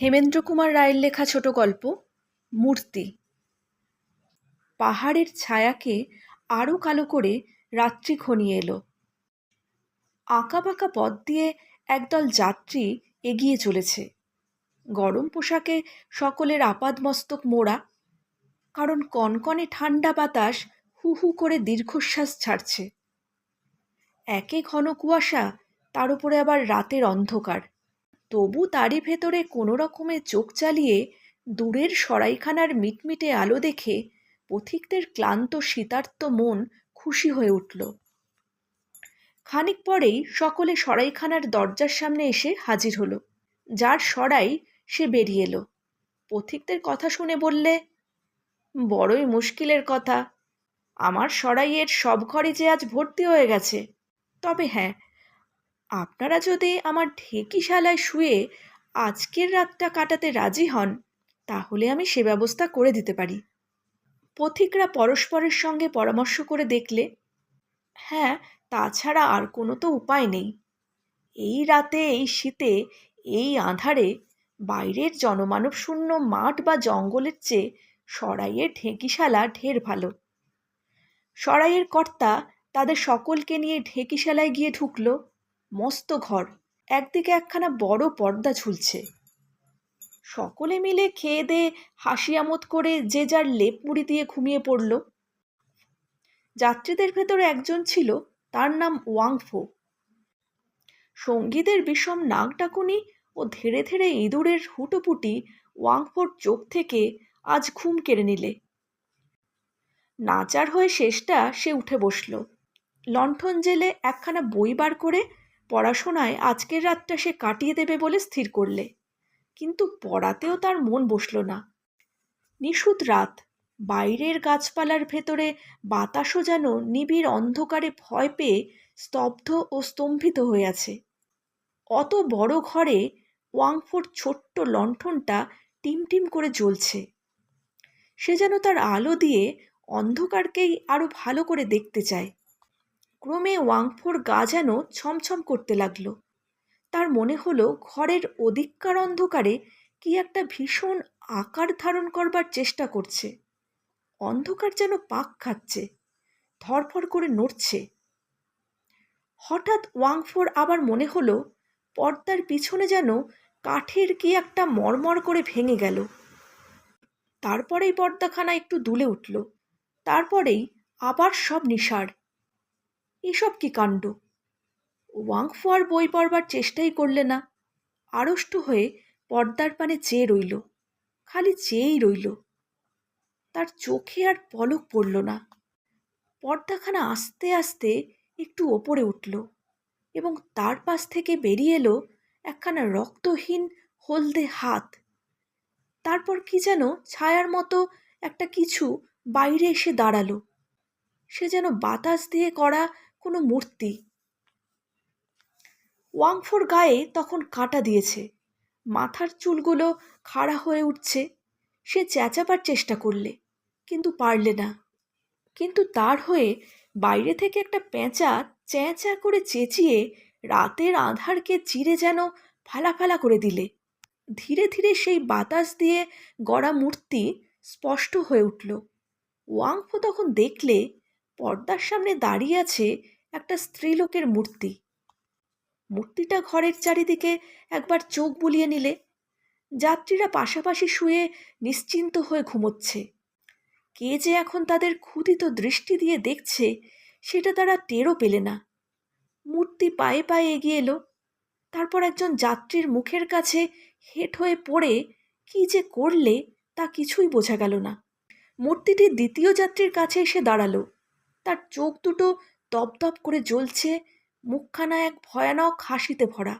হেমেন্দ্র কুমার রায়ের লেখা ছোট গল্প, মূর্তি। পাহাড়ের ছায়াকে আরও কালো করে রাত্রি ঘনিয়ে এলো। আঁকাবাঁকা পথ দিয়ে একদল যাত্রী এগিয়ে চলেছে। গরম পোশাকে সকলের আপাদমস্তক মোড়া, কারণ কনকনে ঠান্ডা বাতাস হু হু করে দীর্ঘশ্বাস ছাড়ছে। একে ঘন কুয়াশা, তার উপরে আবার রাতের অন্ধকার। তবু তারই ভেতরে কোনো রকমে চোখ চালিয়ে দূরের সরাইখানার মিটমিটে আলো দেখে পথিকদের ক্লান্ত, শীতার্ত মন খুশি হয়ে উঠল। খানিক পরেই সকলে সরাইখানার দরজার সামনে এসে হাজির হলো। যার সরাই সে বেরিয়ে এলো। পথিকদের কথা শুনে বললে, বড়ই মুশকিলের কথা। আমার সরাইয়ের সব ঘরে যে আজ ভর্তি হয়ে গেছে। তবে হ্যাঁ আপনারা যদি আমার ঢেকিশালায় শুয়ে আজকের রাতটা কাটাতে রাজি হন, তাহলে আমি সে ব্যবস্থা করে দিতে পারি। পথিকরা পরস্পরের সঙ্গে পরামর্শ করে দেখলে হ্যাঁ তাছাড়া আর কোনো তো উপায় নেই। এই রাতে, এই শীতে, এই আঁধারে বাইরের জনমানব শূন্য মাঠ বা জঙ্গলের চেয়ে সরাইয়ের ঢেঁকিশালা ঢের ভালো। সরাইয়ের কর্তা তাদের সকলকে নিয়ে ঢেঁকিশালায় গিয়ে ঢুকলো। মস্ত ঘর। একদিকে একখানা বড় পর্দা ঝুলছে। সকলে মিলে খেয়ে দে হাসি আমোদ করে যে যার লেপ মুড়ি দিয়ে ঘুমিয়ে পড়ল। যাত্রীদের ভেতরে একজন ছিল, তার নাম ওয়াংফো। সঙ্গীদের বিষম নাক ডাকুনি ও ধীরে ধীরে ইঁদুরের হুটোপুটি ওয়াংফোর চোখ থেকে আজ ঘুম কেড়ে নিলে। নাচার হয়ে শেষটা সে উঠে বসল। লণ্ঠন জেলে একখানা বই বার করে পড়াশোনায় আজকের রাতটা সে কাটিয়ে দেবে বলে স্থির করলে। কিন্তু পড়াতেও তার মন বসল না। নিশুত রাত, বাইরের গাছপালার ভেতরে বাতাসও যেন নিবিড় অন্ধকারে ভয় পেয়ে স্তব্ধ ও স্তম্ভিত হয়ে আছে। অত বড় ঘরে ওয়াংফোর ছোট্ট লণ্ঠনটা টিমটিম করে জ্বলছে। সে যেন তার আলো দিয়ে অন্ধকারকেই আরও ভালো করে দেখতে চায়। ক্রমে ওয়াংফোর গা যেন ছমছম করতে লাগল। তার মনে হলো ঘরের অধিককার অন্ধকারে কি একটা ভীষণ আকার ধারণ করবার চেষ্টা করছে। অন্ধকার যেন পাক খাচ্ছে, ধরফর করে নড়ছে। হঠাৎ ওয়াংফোর আবার মনে হলো পর্দার পিছনে যেন কাঠের কি একটা মরমর করে ভেঙে গেল। তারপরেই পর্দাখানা একটু দুলে উঠল, তারপরেই আবার সব নিষাড় এসব কি কাণ্ড? ওয়াংফো আর বই পড়বার চেষ্টাই করলে না। আড়ষ্ট হয়ে পর্দার পানে চেয়ে রইল, খালি চেয়েই রইল। তার চোখে আর পলক পড়ল না। পর্দাখানা আস্তে আস্তে একটু ওপরে উঠল এবং তার পাশ থেকে বেরিয়ে এলো একখানা রক্তহীন, হলদে হাত। তারপর কি যেন ছায়ার মতো একটা কিছু বাইরে এসে দাঁড়াল। সে যেন বাতাস দিয়ে করা কোনো মূর্তি। ওয়াংফোর গায়ে তখন কাটা দিয়েছে। মাথার চুলগুলো খাড়া হয়ে উঠছে। সে চেঁচাবার চেষ্টা করলে, কিন্তু পারলে না। কিন্তু তার হয়ে বাইরে থেকে একটা পেঁচা চেঁচা করে চেঁচিয়ে রাতের আধারকে চিরে যেন ফালা ফালা করে দিলে। ধীরে ধীরে সেই বাতাস দিয়ে গড়া মূর্তি স্পষ্ট হয়ে উঠল। ওয়াংফো তখন দেখলে পর্দার সামনে দাঁড়িয়ে আছে একটা স্ত্রীলোকের মূর্তি। মূর্তিটা ঘরের চারিদিকে একবার চোখ বুলিয়ে নিলে যাত্রীরা পাশাপাশি শুয়ে নিশ্চিন্ত হয়ে ঘুমোচ্ছে। কে যে এখন তাদের ক্ষুদিত দৃষ্টি দিয়ে দেখছে সেটা তারা টেরও পেলে না। মূর্তি পায়ে পায়ে এগিয়ে এলো, তারপর একজন যাত্রীর মুখের কাছে হেট হয়ে পড়ে কি যে করলে তা কিছুই বোঝা গেল না। মূর্তিটি দ্বিতীয় যাত্রীর কাছে এসে দাঁড়াল। তার চোখ দুটো দপদপ করে জ্বলছে, মুখখানা এক ভয়ানক হাসিতে ভরা।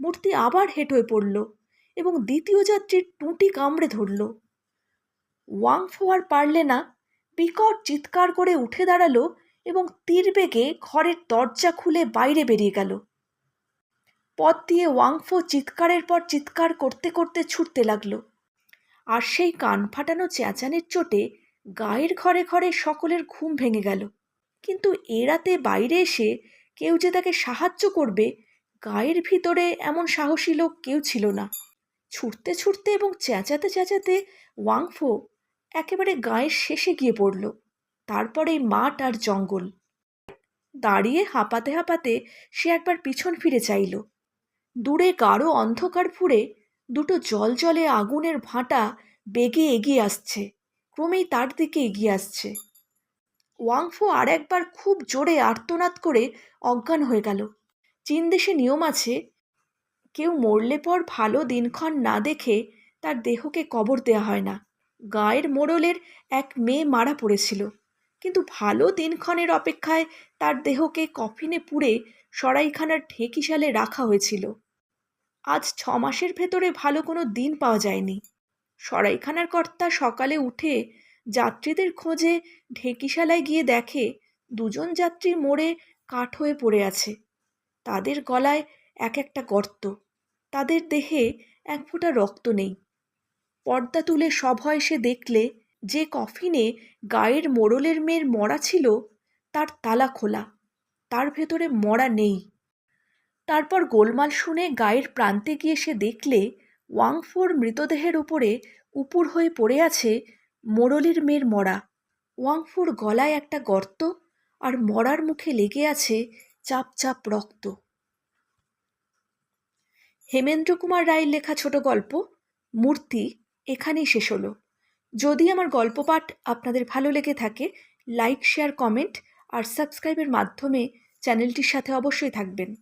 মূর্তি আবার হেঁট হয়ে পড়ল এবং দ্বিতীয় যাত্রীর টুঁটি কামড়ে ধরল। ওয়াং ফোয়ার পারলে না, বিকট চিৎকার করে উঠে দাঁড়াল এবং তীর বেগে ঘরের দরজা খুলে বাইরে বেরিয়ে গেল। পথ দিয়ে ওয়াংফো চিৎকারের পর চিৎকার করতে করতে ছুটতে লাগল। আর সেই কান ফাটানো চেঁচানের চোটে গায়ের ঘরে ঘরে সকলের ঘুম ভেঙে গেল। কিন্তু এ রাতে বাইরে এসে কেউ যে তাকে সাহায্য করবে, গায়ের ভিতরে এমন সাহসী লোক কেউ ছিল না। ছুটতে ছুটতে এবং চেঁচাতে চেঁচাতে ওয়াংফো একেবারে গায়ের শেষে গিয়ে পড়ল। তারপরে মাঠ আর জঙ্গল। দাঁড়িয়ে হাঁপাতে হাঁপাতে সে একবার পিছন ফিরে চাইল। দূরে গাঢ় অন্ধকার ফুঁড়ে দুটো জল জলে আগুনের ভাঁটা বেগে এগিয়ে আসছে। ক্রমেই তার দিকে এগিয়ে আসছে। ওয়াংফো আর একবার খুব জোরে আর্তনাদ করে অজ্ঞান হয়ে গেল। চীন দেশে নিয়ম আছে, কেউ মরলে পর ভালো দিনক্ষণ না দেখে তার দেহকে কবর দেয়া হয় না। গায়ের মোড়লের এক মেয়ে মারা পড়েছিল। কিন্তু ভালো দিনক্ষণের অপেক্ষায় তার দেহকে কফিনে পুড়ে সরাইখানার ঢেকিশালে রাখা হয়েছিল। আজ ছ মাসের ভেতরে ভালো কোনো দিন পাওয়া যায়নি। সরাইখানার কর্তা সকালে উঠে যাত্রীদের খোঁজে ঢেকিশালায় গিয়ে দেখে দুজন যাত্রী মোড়ে কাঠ হয়ে পড়ে আছে। তাদের গলায় এক একটা গর্ত। তাদের দেহে এক ফোঁটা রক্ত নেই। পর্দা তুলে সভয় সে দেখলে যে কফিনে গায়ের মোড়লের মেয়ের মরা ছিল, তার তালা খোলা। তার ভেতরে মরা নেই। তারপর গোলমাল শুনে গায়ের প্রান্তে গিয়ে সে দেখলে ওয়াংফোর মৃতদেহের উপরে উপুর হয়ে পড়ে আছে মোড়লের মেয়ের মরা। ওয়াংফোর গলায় একটা গর্ত আর মরার মুখে লেগে আছে চাপ চাপ রক্ত। হেমেন্দ্র কুমার রায়ের লেখা ছোট গল্প, মূর্তি এখানেই শেষ হলো। যদি আমার গল্প পাঠ আপনাদের ভালো লেগে থাকে, লাইক, শেয়ার, কমেন্ট আর সাবস্ক্রাইবের মাধ্যমে চ্যানেলটির সাথে অবশ্যই থাকবেন।